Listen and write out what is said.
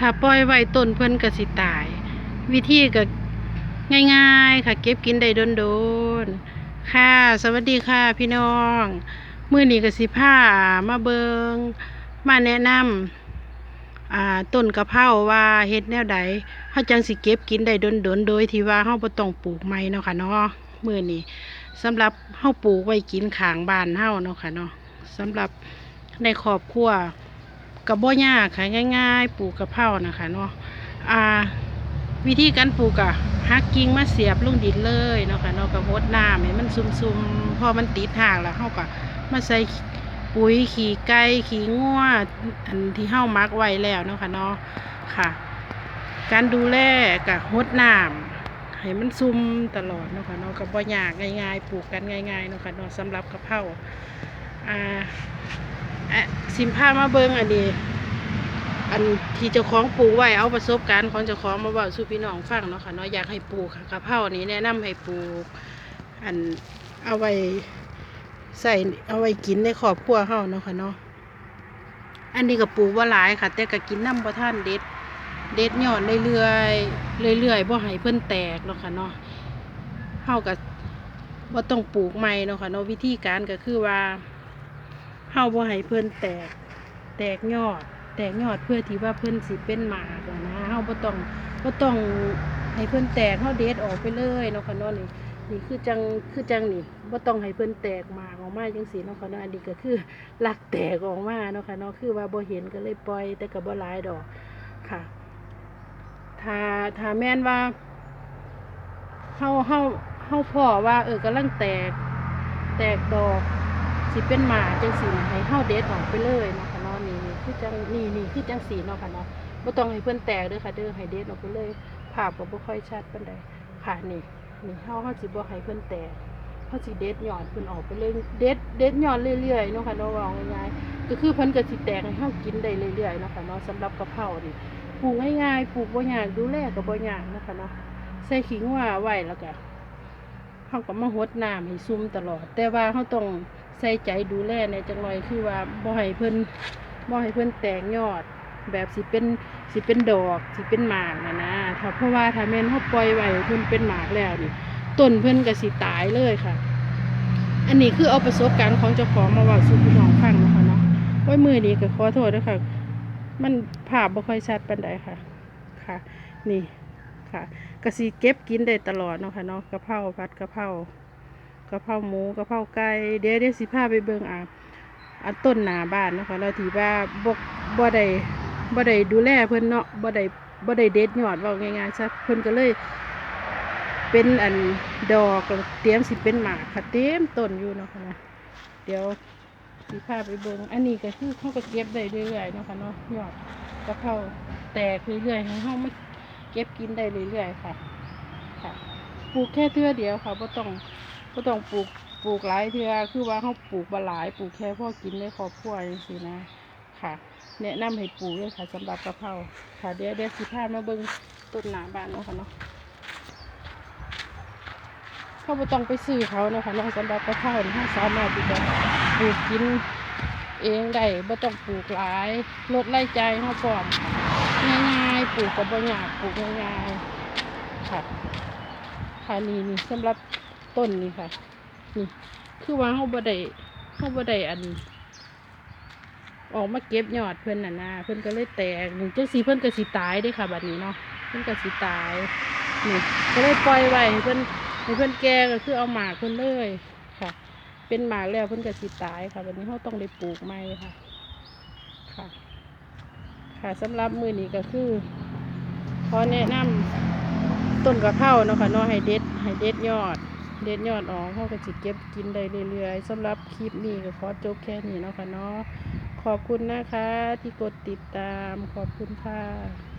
ถ้าปล่อยไว้ต้นเพิ่นก็สิตาย วิธีก็ง่ายๆ ค่ะ เก็บกินได้โดนๆ ค่ะ สวัสดีค่ะพี่น้องมื้อนี้ก็สิพามาเบิงมาแนะนำอ่าต้นกะเพราว่าเฮ็ดแนวใดเฮาจังสิเก็บกินได้โดนๆ โดยที่ว่าเฮาบ่ต้องปลูกใหม่เนาะค่ะเนาะมื้อนี้สำหรับเฮาปลูกไว้กินข้างบ้านเฮาเนาะค่ะเนาะสำหรับในครอบครัว กับบ่ยากค่ะง่าย ๆ ปลูกกระเพรานะคะเนาะอ่าวิธีการปลูกอะหักกิ่งมาเสียบลงดินเลยเนาะค่ะเนาะกับรดน้ำให้มันซุ่มๆพอมันติดห่างแล้วเฮาก็มาใส่ปุ๋ยขี้ไก่ขี้งัวอันที่เฮามักไว้แล้วเนาะค่ะเนาะค่ะ การดูแลกับรดน้ำให้มันซุ่มตลอดเนาะค่ะเนาะกับบ่ยากง่าย ๆ ปลูกกันง่ายๆเนาะค่ะเนาะสำหรับกระเพราอ่า อะสิมพามาเบิงอันนี้ อันที่เจ้าของปลูกไว้เอาประสบการณ์ของเจ้าของมาบอกสู่พี่น้องฟังเนาะค่ะเนาะอยากให้ปลูกค่ะเพรานี้แนะนำให้ปลูก อันเอาไว้ใส่เอาไว้กินในครอบครัวเฮาเนาะค่ะเนาะอันนี้ก็ปลูกว่าหลายค่ะ แต่ก็กินน้ำบ่ท่านเด็ด เด็ดยอดเรื่อยๆเรื่อยๆบ่ให้เพิ่นแตกเนาะค่ะเนาะเฮาก็บ่ต้องปลูกใหม่เนาะค่ะเนาะวิธีการก็คือว่า เฮาบ่ให้เพิ่นแตก แตกยอด แตกยอดเพื่อที่ว่าเพิ่นสิเป็นหมากอะนะเฮาบ่ต้องบ่ต้องให้เพิ่นแตกเฮาเด็ดออกไปเลยเนาะค่ะเนาะนี่นี่คือจังคือจังนี่บ่ต้องให้เพิ่นแตกหมากออกมาจังซี่เนาะค่ะเนาะอันนี้ก็คือลักแตกออกมาเนาะค่ะเนาะคือว่าบ่เห็นก็เลยปล่อยแต่ก็บ่หลายดอกค่ะถ้าถ้าแม่นว่าเฮาเฮาเฮาพ่อว่าเออกำลังแตกแตกดอก สิเป็นหมาจังสีนะให้เฮาเด็ดออกไปเลยเนาะค่ะเนาะนี่นี่คือจังนี่นี่คือจังสีเนาะค่ะเนาะบ่ต้องให้เพิ่อนแตกเด้อค่ะเด้อให้เด็ดออกไปเลยภาพก็บ่ค่อยชัดปานใดค่ะนี่นี่เฮาเฮาสิบ่ให้เพิ่อนแตกเฮาสิเด็ดยอดเพิ่นออกไปเลยเด็ดเด็ดยอดเรื่อยๆเนาะค่ะเนาะว่าง่ายๆก็คือเพิ่นก็สิแตกให้เฮากินได้เรื่อยๆเนาะค่ะเนาะสำหรับกระเพรานี่ปลูกง่ายๆปลูกบ่ยากดูแลก็บ่ยากเนาะค่ะเนาะใส่ขิงว่าไว้แล้วก็เขาก็มาหดน้ำให้ซุ่มตลอด แต่ว่าเขาต้อง ใส่ใจดูแลในจังหน่อยคือว่าบ่ให้เพิ่นบ่ให้เพิ่นแตกยอด แบบสิเป็นสิเป็นดอกสิเป็นหมากนะนะถ้าเพราะว่าถ้าแม่นเขาปล่อยไว้เพิ่นเป็นหมากแล้วนี่ต้นเพิ่นก็สิตายเลยค่ะ อันนี้คือเอาประสบการณ์ของเจ้าของมาว่าสู่พี่น้องฟังนะคะเนาะไว้มือนี้ก็ขอโทษด้วยค่ะ มันภาพบ่ค่อยชัดปานใดค่ะ ค่ะ นี่ค่ะกะสิเก็บกินได้ตลอดเนาะค่ะเนาะกะเพราผัดกะเพรา กะเพราหมูกะเพราไก่เดี๋ยวเดี๋ยวสิพาไปเบิ่งอะอันต้นหน้าบ้านนะคะแล้วที่ว่าบ่บ่ได้บ่ได้ดูแลเพิ่นเนาะบ่ได้บ่ได้เด็ดยอดว้าง่ายๆซะเพิ่นก็เลยเป็นอันดอกเตรียมสิเป็นหมากค่ะเต็มต้นอยู่เนาะค่ะนะเดี๋ยวสิพาไปเบิ่งอันนี้ก็คือเขาก็เก็บได้เรื่อยๆเนาะค่ะเนาะยอดกะเพราแตกเรื่อยๆให้เฮามาเก็บกินได้เรื่อยๆค่ะค่ะปลูกแค่เทื่อเดียวค่ะไ่ต้อง ไ่ต้องปลูกปลูกหลายเทือคือว่าเขาปลูกบาหลายปลูกแค่พ่อกินในครอบครัวจังซี่นะค่ะ แนะนำให้ปลูกเลยค่ะสำหรับกะเพราค่ะ เดี๋ยวเดี๋ยวสิพามาเบิ่งต้นหนาบ้านเนาะค่ะเนาะเขาไ่ต้องไปซื้อเขาเนาะค่ะเนาะสำหรับกะเพราเนี่ยเราสามารถที่จะปลูกกินเองได้ไม่ต้องปลูกหลายลดไล่ใจเขาพร้อมง่ายๆปลูกกับบหยากปลูกง่ายๆค่ะค่ะนี่นี่สำหรับ ต้นนี่ค่ะ นี่ คือว่าเขาบ่ได้เขาบ่ได้อัน ออกมาเก็บยอดเพิ่นน่ะนะเพิ่อนก็เลยแตกนี่งจังสีเพิ่อนก็สิตายเด้ค่ะบัดนี้เนาะเพิ่อนก็สิตายนี่ก็เลยปล่อยไว้เพิ่อนเพิ่อนแกก็คือเอาหมากเพิ่อนเลยค่ะ เป็นหมากแล้วเพิ่อนก็สิตายค่ะบัดนี้เขาต้องได้ปลูกใหม่ค่ะ ค่ะ ค่ะสำหรับมือนี้ก็คือขอแนะนำต้นกระเพราเนาะค่ะเนาะให้เด็ดให้เด็ดยอด เด็ดยอดออกเขาก็จะเก็บกินได้เรื่อยๆสำหรับคลิปนี้ก็ขอจบแค่นี้เนาะค่ะเนาะขอบคุณนะคะที่กดติดตามขอบคุณค่ะ